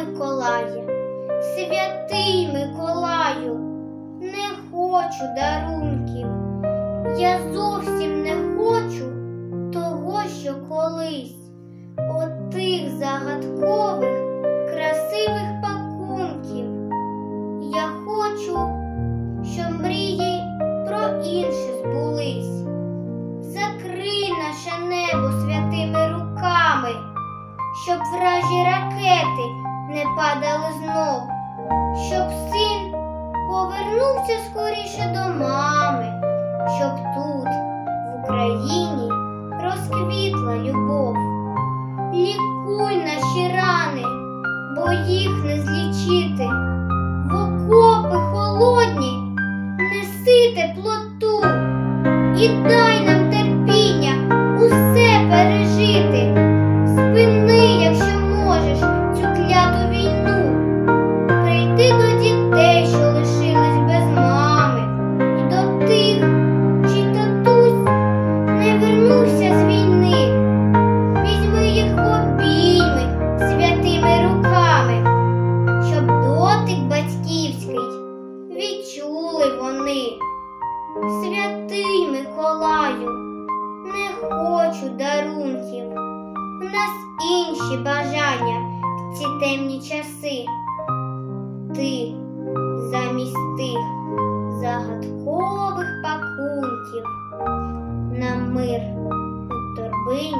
Миколає, святий Миколаю, не хочу дарунків. Я зовсім не хочу того, що колись отих загадкових, красивих пакунків. Я хочу, щоб мрії про інше збулись. Закрий наше небо святими руками, щоб вражі ракети не падали знов, щоб син повернувся скоріше до мами, щоб тут, в Україні, розквітла любов. Лікуй наші рани, бо їх не злічити. В окопи холодні неси теплоту і дай нам хочу дарунків. У нас інші бажання в ці темні часи. Ти замість тих загадкових пакунків на мир у торбині